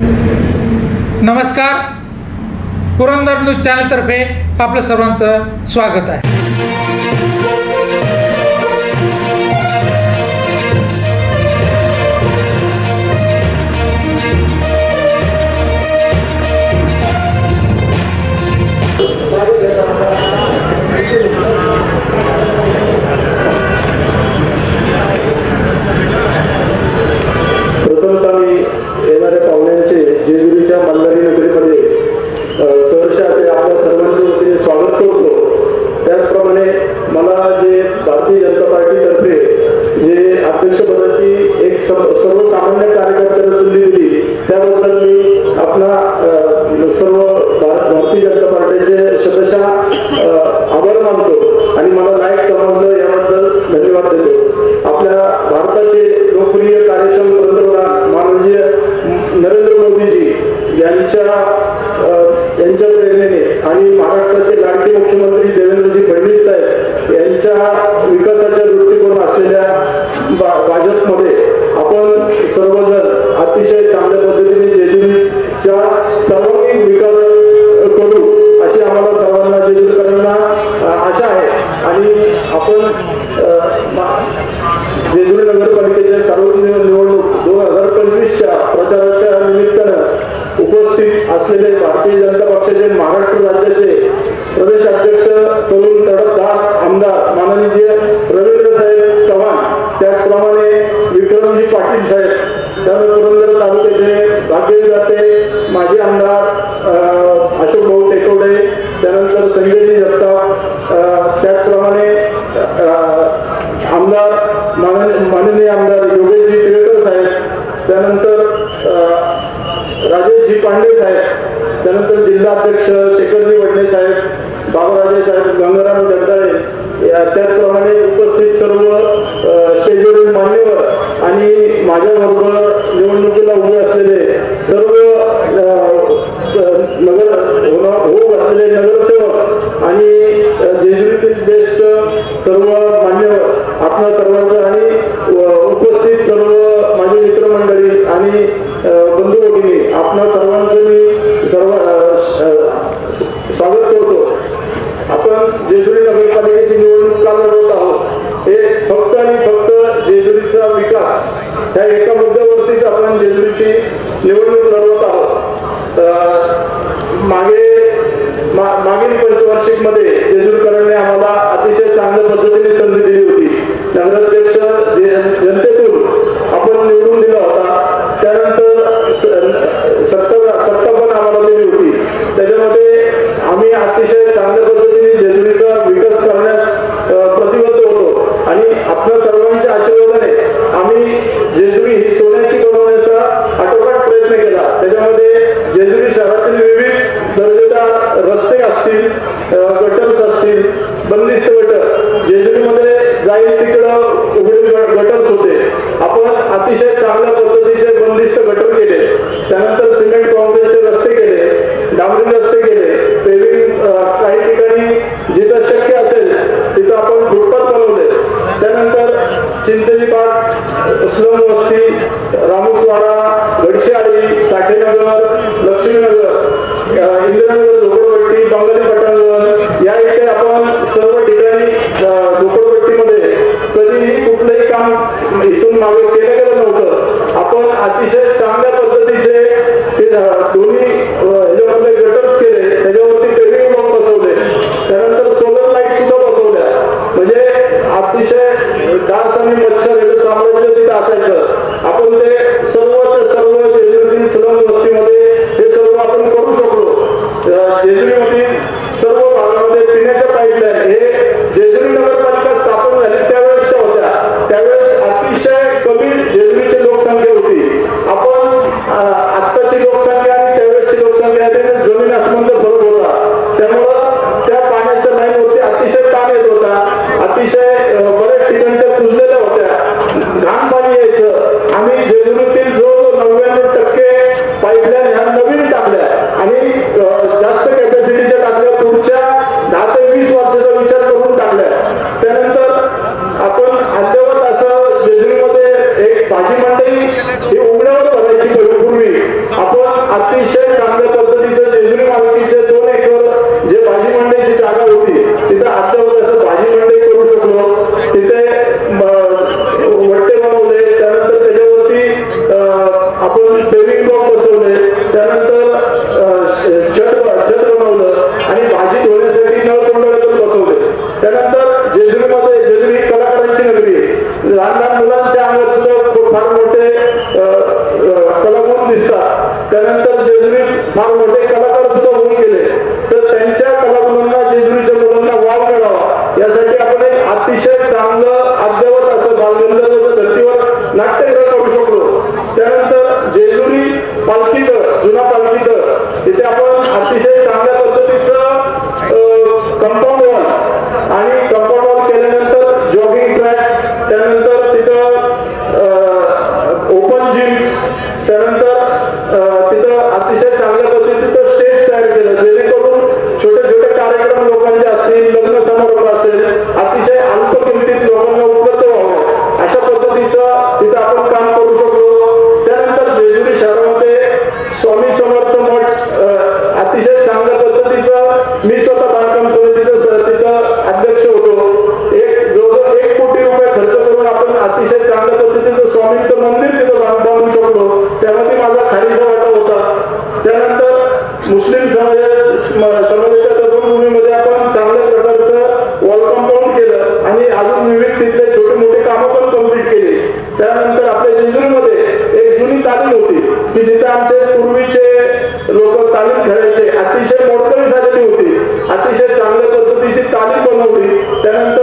नमस्कार. पुरंदर न्यूज चॅनलतर्फे आपलं सर्वांचं स्वागत आहे. आपण अ, जेजुरी नगरपालिकेच्या सार्वजनिक निवडणूक दोन हजार पंचवीसच्या प्रचाराच्या निमित्तानं उपस्थित असलेले भारतीय जनता पक्षाचे महाराष्ट्र राज्याचे प्रदेश अध्यक्ष राजेशजी पांडे साहेब त्यानंतर जिल्हाध्यक्ष शेखरजी वडणे साहेब बाबाराजे साहेब गंगाराम जगदाळे त्याचप्रमाणे उपस्थित सर्व स्टेजवरील मान्यवर आणि माझ्याबरोबर निवडणुकीला उभे असलेले सर्व नगर होऊ असलेले नगरसेवक आणि जेजुरीतील ज्येष्ठ सर्व मान्यवर आपल्या सर्वांचं आणि उपस्थित सर्व माझे मित्रमंडळी आणि बंधू भगिनी आपणा सर्वांचं मी सर्व स्वागत करतो. आपण जेजुरी नगरपालिकेची निवडणूक का लढवत आहोत. हे फक्त आणि फक्त जेजुरीचा विकास ह्या एका मुद्द्यावरतीच आपण जेजुरीची निवडणूक लढवत आहोत. मागे मागील पंचवार्षिकमध्ये जेजुरकरांनी आम्हाला अतिशय चांगल्या पद्धतीने संधी दिली होती. नगराध्यक्ष जनतेतून आपण निवडून दिला होता. त्यानंतर स- सत्ता सत्ता आम्हाला दिली होती. त्याच्यामध्ये आम्ही अतिशय चांगल्या पद्धतीने जेजुरीचा विकास करण्यास प्रतिबद्ध होतो. आणि आपल्या सर्वांच्या आशीर्वादाने आम्ही जेजुरी ही सोन्याची बनवण्याचा आटोकाट प्रयत्न केला. त्याच्यामध्ये जेजुरी शहरातील विविध दर्जेदार रस्ते असतील गटर्स असतील बंदिस्त गटर जेजुरीमध्ये जाईल तिकडं उघडे गटर्स होते. आपण अतिशय चांगल्या पद्धतीचे बंदिस्त गटर केले. त्यानंतर सिमेंट कॉन्क्रीटचे रस्ते केले डांबरी रस्ते केले अतिशय चांगल्या पद्धतीचं स्टेज तयार केलं. Te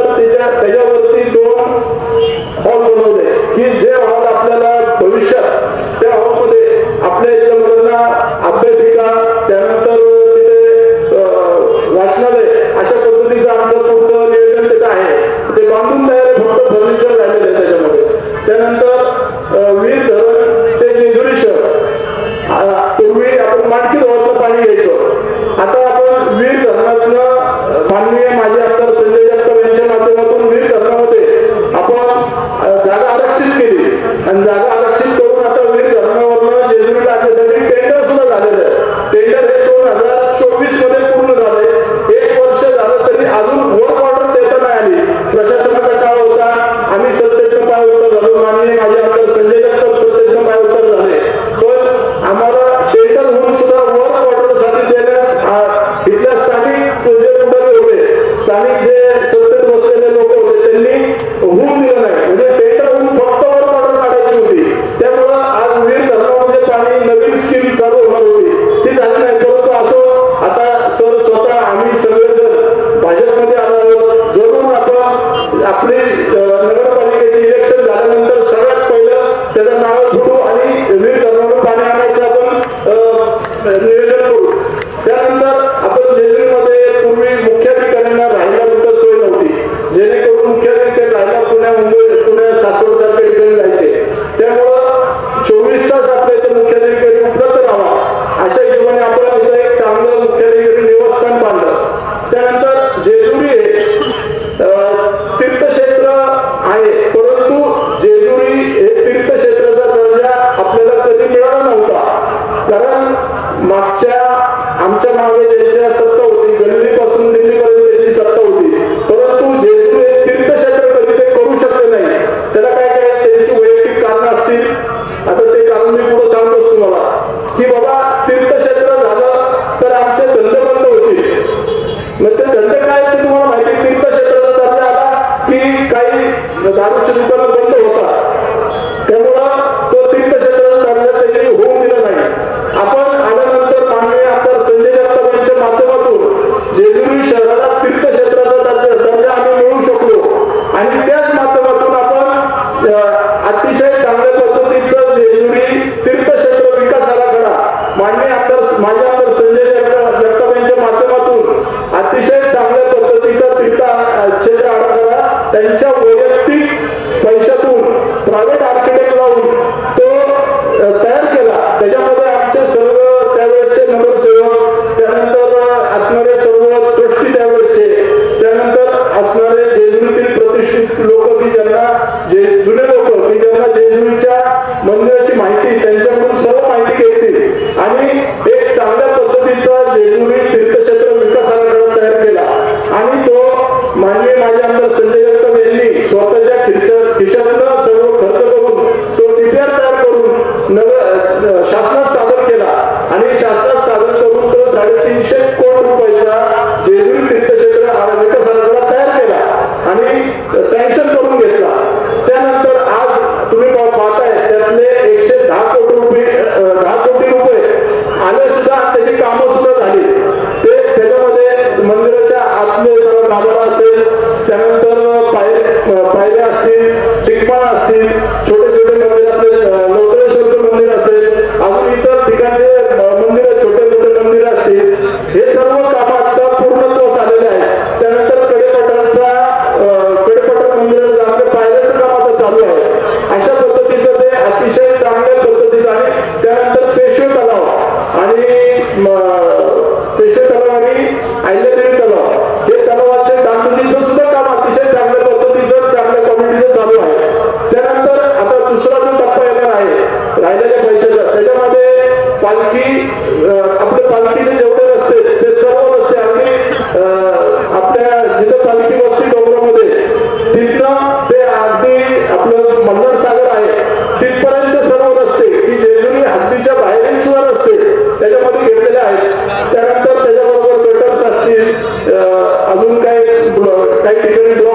Even though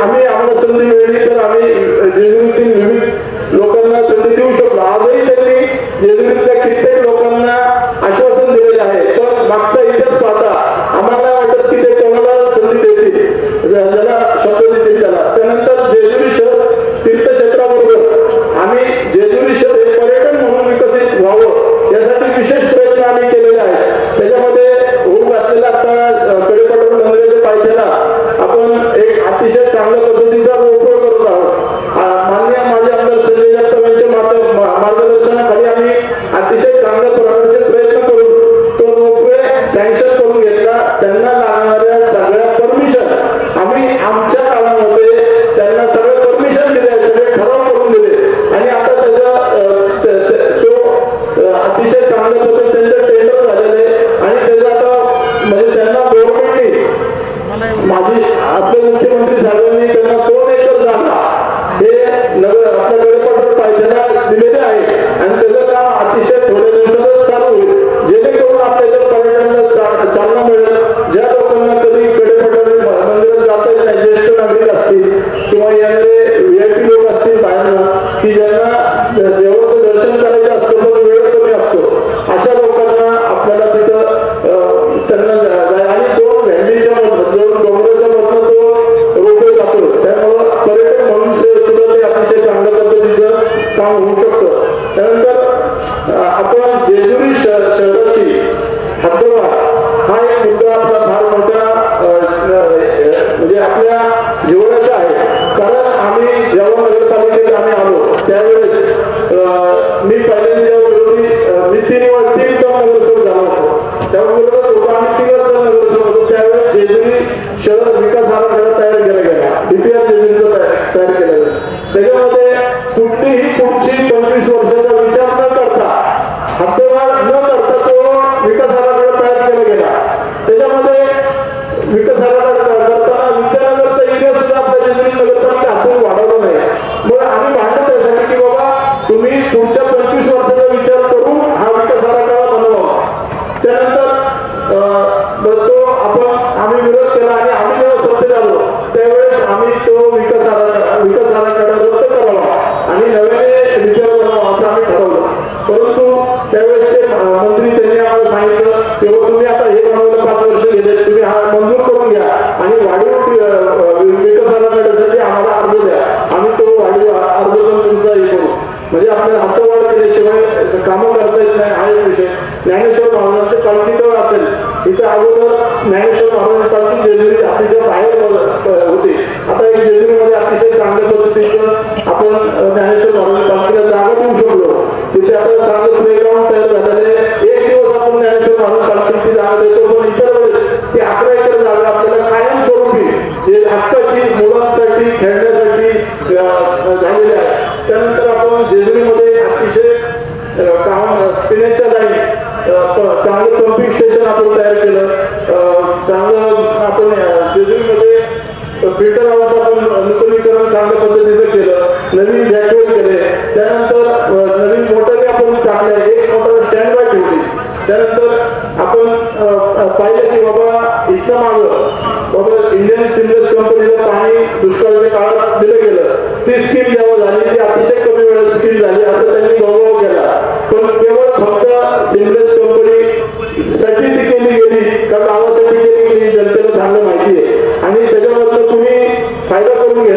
আমি আমার সঙ্গে আমি দীর্ঘদিন বিভিন্ন Colombia está, está dejemos de que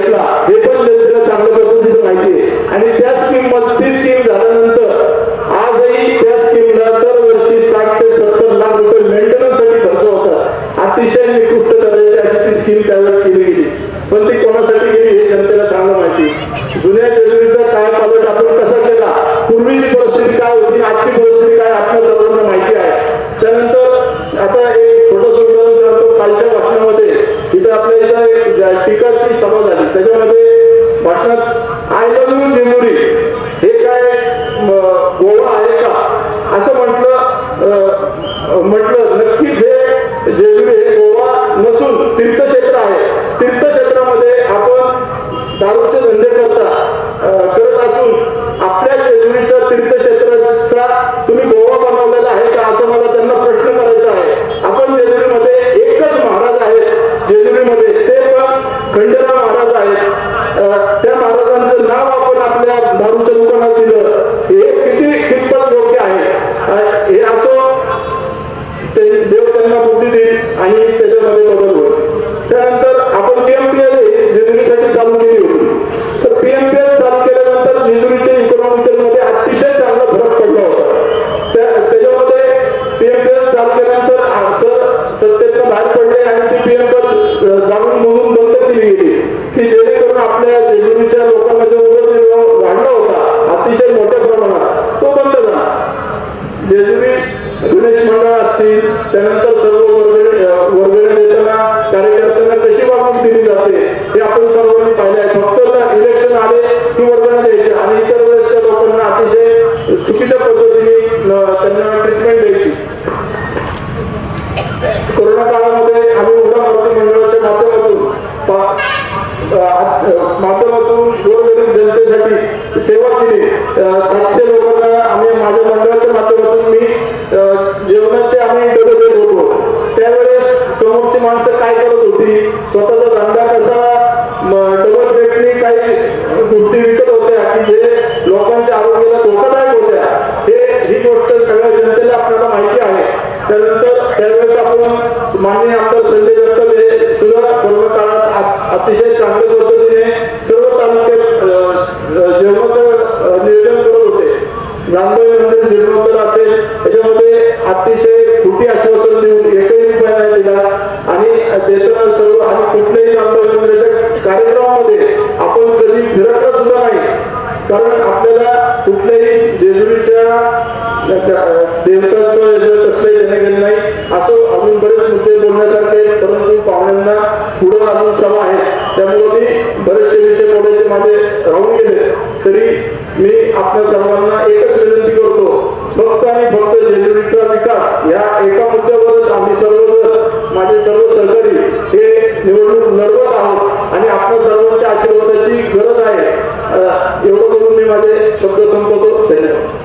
ऐकला. हे पण लेकरं चांगल्या पद्धतीचं माहिती आहे. माध्यमातून गोरगरीब जनतेसाठी सेवा केली. सातशे लोकांना आम्ही माझ्या मंडळाच्या माध्यमातून मी जेवणाचे आम्ही डबे देत होतो. त्यावेळेस समोरची माणसं काय करत होती? स्वतःचा धंदा कसा डबल रेटनी काही गोष्टी विकत होत्या की जे लोकांच्या आरोग्याला धोकादायक होत्या हे ही गोष्ट सगळ्या जनतेला आपल्याला माहिती आहे. त्यानंतर त्यावेळेस आपण माननीय आमदार संजय दत्त हे सुद्धा कोरोना काळात अतिशय चांगले निर्बंधन असेल त्याच्यामध्ये अतिशय कुठे आश्वासन देऊन एकही रुपया नाही दिला. आणि देताना सर्व आणि कुठल्याही कार्यक्रमामध्ये आपण कधी फिरकला सुद्धा नाही. कारण आपल्याला कुठल्याही जेजुरीच्या देवतांचं कसलंही देण्यात गेलं नाही. असं अजून बरेच मुद्दे बोलण्यासारखे परंतु पाहुण्यांना पुढं अजून सभा आहे. त्यामुळे मी बरेचसे विषय बोलायचे माझे राहून गेले. तरी मी आपल्या सर्वांना एकच विनंती करतो फक्त आणि फक्त जेजुरीचा विकास या एका मुद्द्यावरच आम्ही सर्व माझे सर्व सहकारी हे निवडणूक लढवत आहोत आणि आपण सर्वांच्या आशीर्वादाची गरज आहे. एवढं करून मी माझे शब्द संपवतो. धन्यवाद.